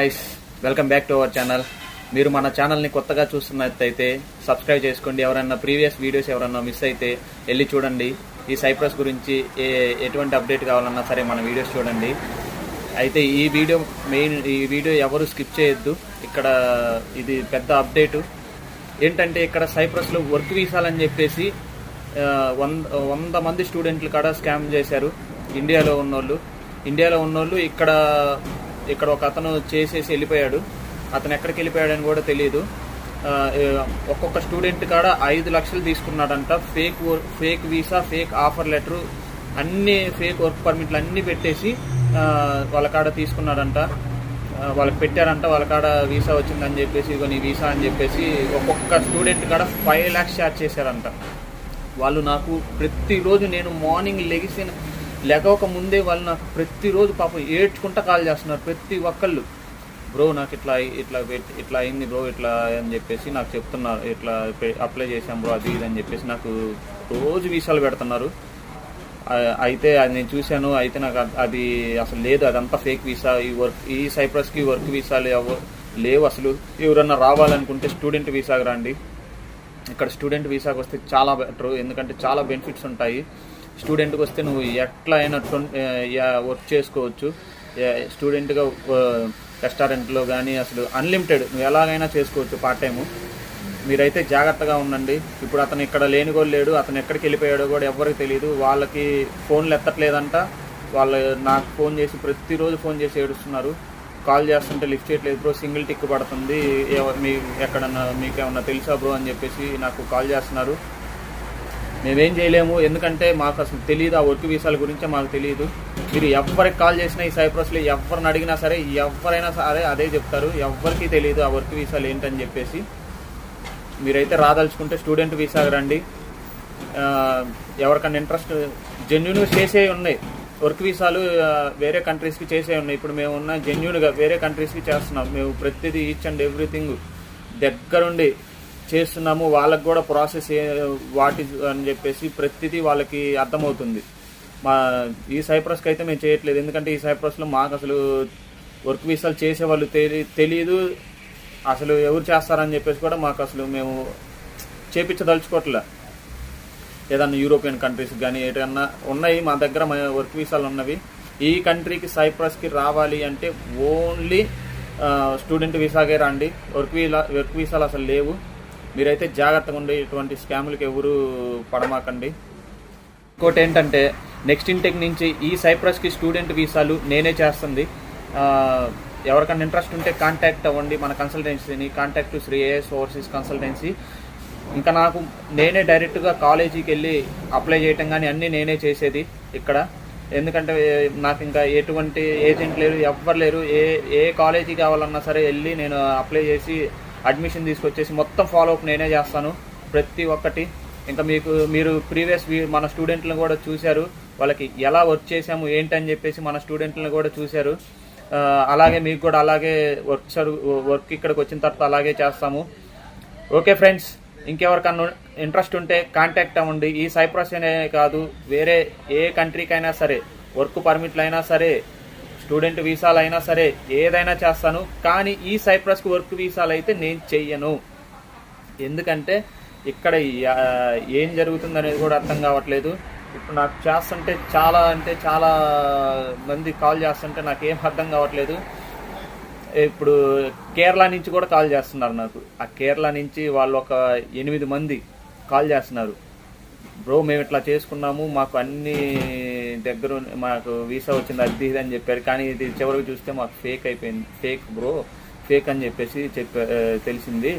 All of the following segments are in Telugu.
Guys welcome back to our channel మీరు మన ఛానల్ని కొత్తగా చూస్తున్నట్టయితే సబ్స్క్రైబ్ చేసుకోండి. ఎవరైనా ప్రీవియస్ వీడియోస్ ఎవరైనా మిస్ అయితే వెళ్ళి చూడండి. ఈ సైప్రస్ గురించి ఏ ఎటువంటి అప్డేట్ కావాలన్నా సరే మన వీడియోస్ చూడండి. అయితే ఈ వీడియో మెయిన్ ఈ వీడియో ఎవరు స్కిప్ చేయొద్దు. ఇక్కడ ఇది పెద్ద అప్డేటు ఏంటంటే ఇక్కడ సైప్రస్లో వర్క్ వీసాలని చెప్పేసి వంద వంద మంది స్టూడెంట్లు కాడ స్కామ్ చేశారు. ఇండియాలో ఉన్నోళ్ళు. ఇండియాలో ఉన్నోళ్ళు ఇక్కడ ఇక్కడ ఒక అతను చేసేసి వెళ్ళిపోయాడు. అతను ఎక్కడికి వెళ్ళిపోయాడని కూడా తెలియదు ఒక్కొక్క స్టూడెంట్ కాడ ఐదు లక్షలు తీసుకున్నాడంట. Fake fake visa fake offer letter అన్ని ఫేక్ వర్క్ పర్మిట్లు అన్ని పెట్టేసి వాళ్ళ కాడ తీసుకున్నాడంట. వాళ్ళకి పెట్టారంట వాళ్ళ కాడ వీసా వచ్చిందని చెప్పేసి ఇగో నీ వీసా అని చెప్పేసి ఒక్కొక్క స్టూడెంట్ కాడ ఫైవ్ ల్యాక్స్ ఛార్జ్ చేశారంట. వాళ్ళు నాకు ప్రతిరోజు నేను మార్నింగ్ లెగిసిన లేకపోక ముందే వాళ్ళు నాకు ప్రతిరోజు పాపం ఏడ్చుకుంటా కాల్ చేస్తున్నారు ప్రతి ఒక్కళ్ళు. బ్రో నాకు ఇట్లా ఇట్లా ఇట్లా అయింది బ్రో ఇట్లా అని చెప్పేసి నాకు చెప్తున్నారు ఇట్లా అప్లై చేశాం బ్రో అది ఇది అని చెప్పేసి నాకు రోజు వీసాలు పెడుతున్నారు. అయితే అది నేను చూశాను అయితే నాకు అది అసలు లేదు అదంతా ఫేక్ వీసా ఈ వర్క్ ఈ సైప్రస్కి వర్క్ వీసాలు ఎవ- లేవు అసలు. ఎవరన్నా రావాలనుకుంటే స్టూడెంట్ వీసాకి రండి. ఇక్కడ స్టూడెంట్ వీసాకి వస్తే చాలా బెటర్ ఎందుకంటే చాలా బెనిఫిట్స్ ఉంటాయి. స్టూడెంట్కి వస్తే నువ్వు ఎట్లా అయినా వర్క్ చేసుకోవచ్చు. స్టూడెంట్గా రెస్టారెంట్లో కానీ అసలు అన్లిమిటెడ్. నువ్వు ఎలాగైనా చేసుకోవచ్చు పార్ట్ టైము మీరైతే జాగ్రత్తగా ఉండండి. ఇప్పుడు అతను ఇక్కడ లేని కూడా లేడు అతను ఎక్కడికి వెళ్ళిపోయాడో కూడా ఎవరికి తెలియదు వాళ్ళకి ఫోన్లు ఎత్తట్లేదంట. వాళ్ళు నాకు ఫోన్ చేసి ప్రతిరోజు ఫోన్ చేసి ఏడుస్తున్నారు. కాల్ చేస్తుంటే లిఫ్ట్ చేయట్లేదు బ్రో సింగిల్ టిక్ పడుతుంది. మీ ఎక్కడన్నా మీకు ఏమన్నా తెలుసా బ్రో అని చెప్పేసి నాకు కాల్ చేస్తున్నారు. మేమేం చేయలేము. ఎందుకంటే మాకు అసలు తెలియదు ఆ వర్క్ వీసాల గురించి మాకు తెలియదు మీరు ఎవరికి కాల్ చేసినా ఈ సైప్రస్లో ఎవరిని అడిగినా సరే ఎవరైనా సరే అదే చెప్తారు. ఎవరికి తెలియదు ఆ వర్క్ వీసాలు ఏంటని చెప్పేసి. మీరైతే రాదలుచుకుంటే స్టూడెంట్ వీసాకి రండి. ఎవరికన్నా ఇంట్రెస్ట్ జెన్యున్ చేసే ఉన్నాయి. వర్క్ వీసాలు వేరే కంట్రీస్కి చేసే ఉన్నాయి. ఇప్పుడు మేము ఉన్న జెన్యున్గా వేరే కంట్రీస్కి చేస్తున్నాం. మేము ప్రతిదీ ఈచ్ అండ్ ఎవ్రీథింగ్ దగ్గరుండి చేస్తున్నాము వాళ్ళకు కూడా ప్రాసెస్ వాటి అని చెప్పేసి ప్రతిదీ వాళ్ళకి అర్థమవుతుంది. మా ఈ సైప్రస్కి అయితే మేము చేయట్లేదు. ఎందుకంటే ఈ సైప్రస్లో మాకు అసలు వర్క్ వీసాలు చేసే వాళ్ళు తెలి తెలియదు అసలు ఎవరు చేస్తారని చెప్పేసి కూడా మాకు అసలు మేము చేపించదలుచుకోవట్లే. ఏదన్నా యూరోపియన్ కంట్రీస్ కానీ ఏదన్నా ఉన్నాయి మా దగ్గర మా వర్క్ వీసాలు ఉన్నవి. ఈ కంట్రీకి సైప్రస్కి రావాలి అంటే ఓన్లీ స్టూడెంట్ వీసాగే రండి. వర్క్ వీసా వర్క్ వీసాలు అసలు లేవు. మీరైతే జాగ్రత్తగా ఉండి ఇటువంటి స్కాములకి ఎవరు పడమాకండి. ఇంకోటి ఏంటంటే నెక్స్ట్ ఇంటెక్ నుంచి ఈ సైప్రస్కి స్టూడెంట్ వీసాలు నేనే చేస్తుంది. ఎవరికైనా ఇంట్రెస్ట్ ఉంటే కాంటాక్ట్ అవ్వండి మన కన్సల్టెన్సీని. Contact Shri AS overseas consultancy. ఇంకా నాకు నేనే డైరెక్ట్గా కాలేజీకి వెళ్ళి అప్లై చేయటం కానీ అన్నీ నేనే చేసేది ఇక్కడ. ఎందుకంటే నాకు ఇంకా ఎటువంటి ఏజెంట్ లేరు ఎవ్వరు లేరు. ఏ ఏ కాలేజీ కావాలన్నా సరే వెళ్ళి నేను అప్లై చేసి అడ్మిషన్ తీసుకొచ్చేసి మొత్తం ఫాలో అప్ నేనే చేస్తాను. ప్రతి ఒక్కటి. ఇంకా మీకు మీరు ప్రీవియస్ మన స్టూడెంట్లను కూడా చూశారు. వాళ్ళకి ఎలా వర్క్ చేసాము ఏంటని చెప్పేసి మన స్టూడెంట్లను కూడా చూశారు. అలాగే మీకు కూడా అలాగే వర్క్ వర్క్ ఇక్కడికి వచ్చిన తర్వాత అలాగే చేస్తాము. ఓకే ఫ్రెండ్స్ ఇంకెవరికన్నా ఇంట్రెస్ట్ ఉంటే కాంటాక్ట్ అవ్వండి. ఈ సైప్రస్ అనే కాదు వేరే ఏ కంట్రీకైనా సరే వర్క్ పర్మిట్లు అయినా సరే స్టూడెంట్ వీసాలు అయినా సరే ఏదైనా చేస్తాను కానీ ఈ సైప్రస్కి వర్క్ వీసాలు అయితే నేను చెయ్యను. ఎందుకంటే ఇక్కడ ఏం జరుగుతుంది అనేది కూడా అర్థం కావట్లేదు. ఇప్పుడు నాకు చేస్తుంటే చాలా అంటే చాలా మంది కాల్ చేస్తుంటే నాకు ఏం అర్థం కావట్లేదు. ఇప్పుడు కేరళ నుంచి కూడా కాల్ చేస్తున్నారు నాకు. ఆ కేరళ నుంచి వాళ్ళు ఒక ఎనిమిది మంది కాల్ చేస్తున్నారు. బ్రో మేము ఇట్లా చేసుకున్నాము మాకు అన్నీ దగ్గర మాకు వీసా వచ్చింది అది ఇది అని చెప్పారు. కానీ ఇది చివరికి చూస్తే మాకు ఫేక్ అయిపోయింది. ఫేక్ బ్రో ఫేక్ అని చెప్పేసి చెప్పా తెలిసింది.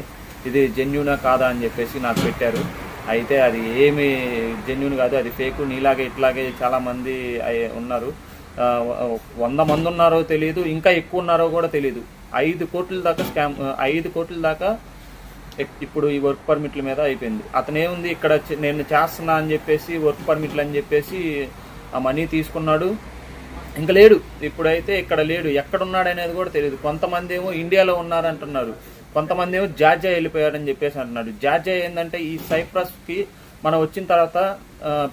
ఇది జెన్యునా కాదా అని చెప్పేసి నాకు పెట్టారు. అయితే అది ఏమి జెన్యున్ కాదు. అది ఫేక్ నీలాగే ఇట్లాగే చాలామంది ఉన్నారు. వంద మంది ఉన్నారో తెలియదు ఇంకా ఎక్కువ ఉన్నారో కూడా తెలియదు ఐదు కోట్ల దాకా స్కామ్ ఐదు కోట్ల దాకా ఇప్పుడు ఈ వర్క్ పర్మిట్ల మీద అయిపోయింది. అతనేముంది? ఇక్కడ నేను చేస్తున్నా అని చెప్పేసి వర్క్ పర్మిట్లు అని చెప్పేసి ఆ మనీ తీసుకున్నాడు. ఇంకా లేడు. ఇప్పుడైతే ఇక్కడ లేడు. ఎక్కడున్నాడు అనేది కూడా తెలియదు కొంతమంది ఏమో ఇండియాలో ఉన్నారంటున్నారు. కొంతమంది ఏమో జార్జియా వెళ్ళిపోయారని చెప్పేసి అంటున్నాడు. జార్జియా ఏంటంటే ఈ సైప్రస్కి మనం వచ్చిన తర్వాత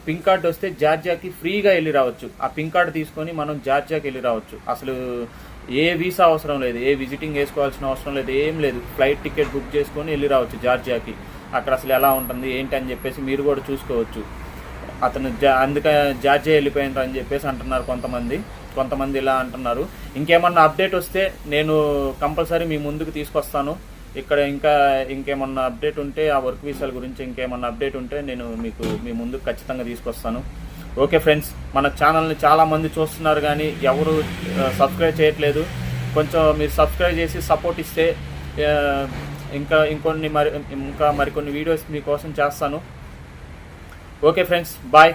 పింక్ కార్డ్ వస్తే జార్జియాకి ఫ్రీగా వెళ్ళి రావచ్చు. ఆ పింక్ కార్డ్ తీసుకొని మనం జార్జియాకి వెళ్ళి రావచ్చు. అసలు ఏ వీసా అవసరం లేదు. ఏ విజిటింగ్ వేసుకోవాల్సిన అవసరం లేదు. ఏం లేదు. ఫ్లైట్ టికెట్ బుక్ చేసుకొని వెళ్ళి రావచ్చు జార్జియాకి. అక్కడ అసలు ఎలా ఉంటుంది? ఏంటి అని చెప్పేసి మీరు కూడా చూసుకోవచ్చు. అతను జా అందుకే జార్జియా వెళ్ళిపోయినారు అని చెప్పేసి అంటున్నారు కొంతమంది. కొంతమంది ఇలా అంటున్నారు. ఇంకేమన్నా అప్డేట్ వస్తే నేను కంపల్సరీ మీ ముందుకు తీసుకొస్తాను. ఇక్కడ ఇంకా ఇంకేమన్నా అప్డేట్ ఉంటే ఆ వర్క్ వీసాల గురించి ఇంకేమన్నా అప్డేట్ ఉంటే నేను మీకు మీ ముందుకు ఖచ్చితంగా తీసుకొస్తాను. ఓకే ఫ్రెండ్స్ మన ఛానల్ని చాలామంది చూస్తున్నారు కానీ ఎవరు సబ్స్క్రైబ్ చేయట్లేదు. కొంచెం మీరు సబ్స్క్రైబ్ చేసి సపోర్ట్ ఇస్తే ఇంకా ఇంకొన్ని మరి ఇంకా మరికొన్ని వీడియోస్ మీకోసం చేస్తాను. Okay friends bye